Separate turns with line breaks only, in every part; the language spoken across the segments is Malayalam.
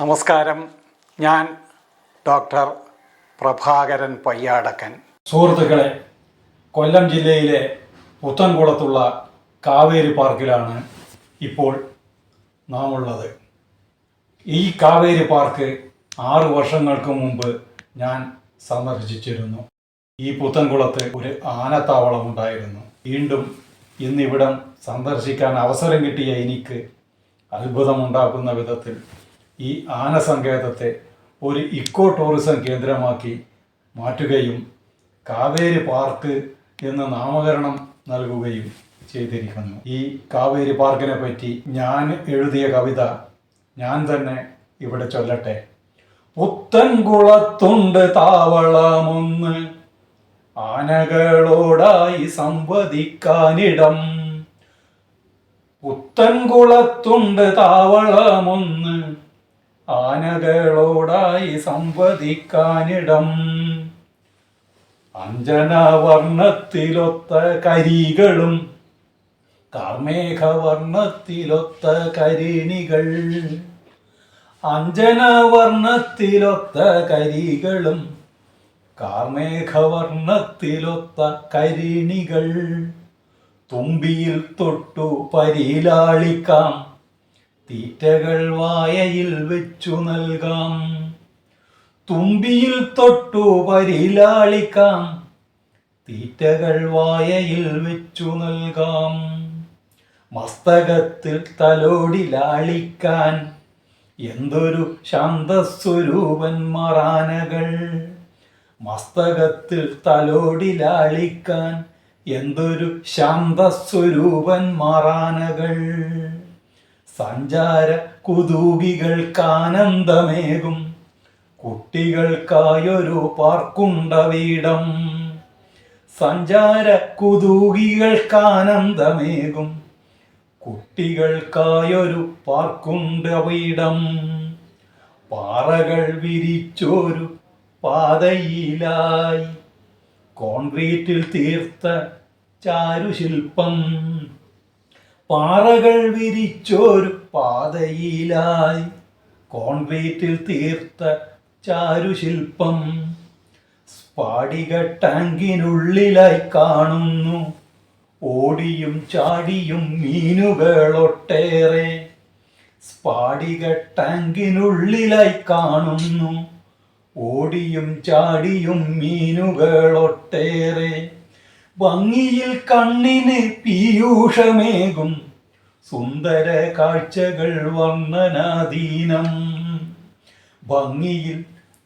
നമസ്കാരം. ഞാൻ ഡോക്ടർ പ്രഭാകരൻ പയ്യാടക്കൻ.
സുഹൃത്തുക്കളെ കൊല്ലം ജില്ലയിലെ പുത്തൻകുളത്തുള്ള കാവേരി പാർക്കിലാണ് ഇപ്പോൾ നാം ഉള്ളത് ഈ കാവേരി പാർക്ക് ആറു വർഷങ്ങൾക്ക് മുമ്പ് ഞാൻ സന്ദർശിച്ചിരുന്നു. ഈ പുത്തൻകുളത്ത് ഒരു ആനത്താവളം ഉണ്ടായിരുന്നു. വീണ്ടും ഇന്നിവിടം സന്ദർശിക്കാൻ അവസരം കിട്ടിയ എനിക്ക് അത്ഭുതമുണ്ടാക്കുന്ന വിധത്തിൽ ഈ ആന ആനസങ്കേതത്തെ ഒരു ഇക്കോ ടൂറിസം കേന്ദ്രമാക്കി മാറ്റുകയും കാവേരി പാർക്ക് എന്ന നാമകരണം നൽകുകയും ചെയ്തിരിക്കുന്നു. ഈ കാവേരി പാർക്കിനെ പറ്റി ഞാൻ എഴുതിയ കവിത ഞാൻ തന്നെ ഇവിടെ ചൊല്ലട്ടെ. പുത്തൻകുളത്തുണ്ട് താവളമൊന്ന് ആനകളോടായി സംവദിക്കാനിടം. പുത്തൻകുളത്തുണ്ട് താവളമൊന്ന് ആനകളോടായി സംവദിക്കാനിടം. അഞ്ജനവർണത്തിലൊത്ത കരികളും കാർമേഘവർണത്തിലൊത്ത കരിണികൾ. അഞ്ജനവർണത്തിലൊത്ത കരികളും കാർമേഘവർണത്തിലൊത്ത കരിണികൾ. തുമ്പിയിൽ തൊട്ടു പരിലാളിക്കാം. തീറ്റകൾ വായയിൽ വെച്ചു നൽകാം. തുമ്പിയിൽ തൊട്ടു പരിലാളിക്കാം തീറ്റകൾ വായയിൽ വെച്ചു നൽകാം. മസ്തകത്തിൽ തലോടിലാളിക്കാൻ എന്തൊരു ശാന്തസ്വരൂപൻ മറാനകൾ. മസ്തകത്തിൽ തലോടിലാളിക്കാൻ എന്തൊരു ശാന്തസ്വരൂപൻ ആനകൾ സഞ്ചാര കുതൂകികൾക്കാനന്ദമേകും കുട്ടികൾക്കായൊരു പാർക്കുണ്ട വീടം സഞ്ചാര കുതൂകികൾക്കാനന്ദമേകും കുട്ടികൾക്കായൊരു പാർക്കുണ്ട വീടം പാറകൾ വിരിച്ചൊരു പാതയിലായി. കോൺക്രീറ്റിൽ തീർത്ത ചാരുശില്പം. പാറകൾ വിരിച്ചൊരു പാതയിലായി കോൺക്രീറ്റിൽ തീർത്ത ചാരുശില്പം സ്പാടിക ടാങ്കിനുള്ളിലായി കാണുന്നു. ഓടിയും ചാടിയും മീനുകളൊട്ടേറെ സ്പാടിക ടാങ്കിനുള്ളിലായി കാണുന്നു. ഓടിയും ചാടിയും മീനുകളൊട്ടേറെ ഭംഗിയിൽ കണ്ണിന് പീയൂഷമേകും. സുന്ദര കാഴ്ചകൾ വർണനാധീനം. ഭംഗിയിൽ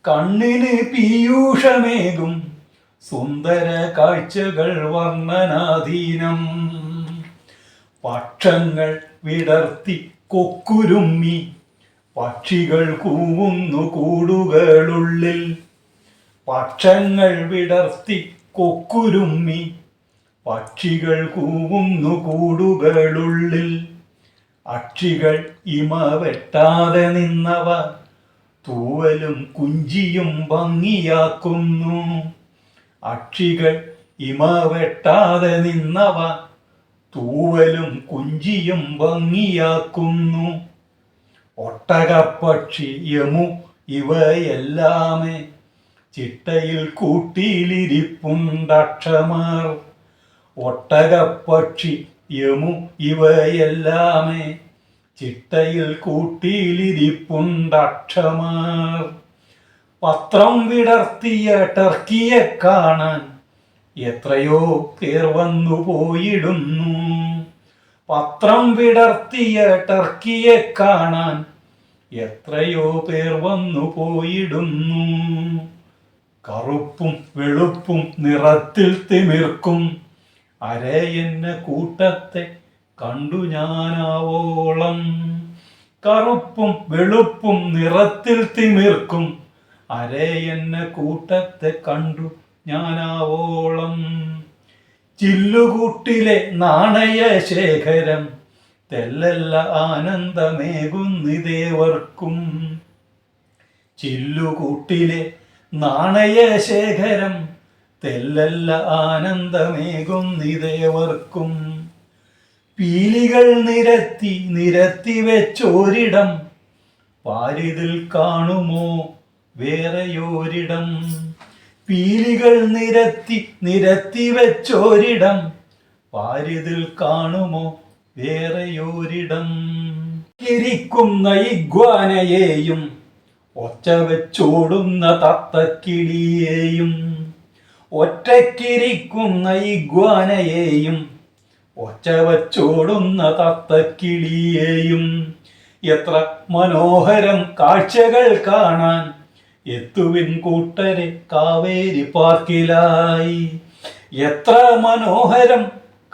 കണ്ണിന് പീയൂഷമേകും. സുന്ദര കാഴ്ചകൾ വർണനാധീനം. പക്ഷങ്ങൾ വിടർത്തി കൊക്കുരുമ്മി. പക്ഷികൾ കൂവുന്നു കൂടുകളുള്ളിൽ. പക്ഷങ്ങൾ വിടർത്തി കൊക്കുരുമ്മി. പക്ഷികൾ കൂവുന്നു കൂടുകളുള്ളിൽ. അക്ഷികൾ ഇമ വെട്ടാതെ നിന്നവ. തൂവലും കുഞ്ചിയും ഭംഗിയാക്കുന്നു. അക്ഷികൾ ഇമ വെട്ടാതെ നിന്നവ. തൂവലും കുഞ്ചിയും ഭംഗിയാക്കുന്നു. ഒട്ടകപ്പക്ഷി യമു ഇവയെല്ലാമേ ചിട്ടയിൽ കൂട്ടിയിലിരിപ്പുണ്ടക്ഷമാർ. ഒട്ടകപ്പക്ഷി യമു ഇവയെല്ലാമേ ചിട്ടയിൽ കൂട്ടിയിലിരിപ്പുണ്ടക്ഷമാർ. പത്രം വിടർത്തിയ ടർക്കിയെ കാണാൻ എത്രയോ പേർ വന്നു പോയിടുന്നു. പത്രം വിടർത്തിയ ടർക്കിയെ കാണാൻ എത്രയോ പേർ വന്നു പോയിടുന്നു. കറുപ്പും വെളുപ്പും നിറത്തിൽ തിമിർക്കും അരയെന്ന കൂട്ടത്തെ കണ്ടു ഞാനാവോളം. കറുപ്പും വെളുപ്പും നിറത്തിൽ തിമിർക്കും. അരയെന്ന കൂട്ടത്തെ കണ്ടു ഞാനാവോളം. ചില്ലുകൂട്ടിലെ നാണയ ശേഖരം തെല്ലല്ല ആനന്ദമേകുന്നിതേവർക്കും. ചില്ലുകൂട്ടിലെ നാണയ ശേഖരം തെല്ലല്ല ആനന്ദമേകുന്നിതേവർക്കും പീലികൾ നിരത്തി നിരത്തി വെച്ചോരിടം. പാരിതിൽ കാണുമോ വേറെയോരിടം? പീലികൾ നിരത്തി നിരത്തി വെച്ചോരിടം. പാരിതിൽ കാണുമോ വേറെയോരിടം? ഇരിക്കുന്ന ഇഗ്വാനയെയും ഒച്ച വെച്ചോടുന്ന തത്തക്കിളിയെയും ഒറ്റക്കിരിക്കുന്ന ഇഗ്വാനയെയും ഒച്ച വച്ചോടുന്ന തത്തക്കിളിയെയും എത്ര മനോഹരം കാഴ്ചകൾ കാണാൻ എത്തുവിൻ കൂട്ടരെ കാവേരി പാർക്കിലായി. എത്ര മനോഹരം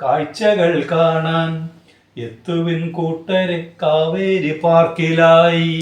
കാഴ്ചകൾ കാണാൻ എത്തുവിൻ കൂട്ടരെ കാവേരി പാർക്കിലായി.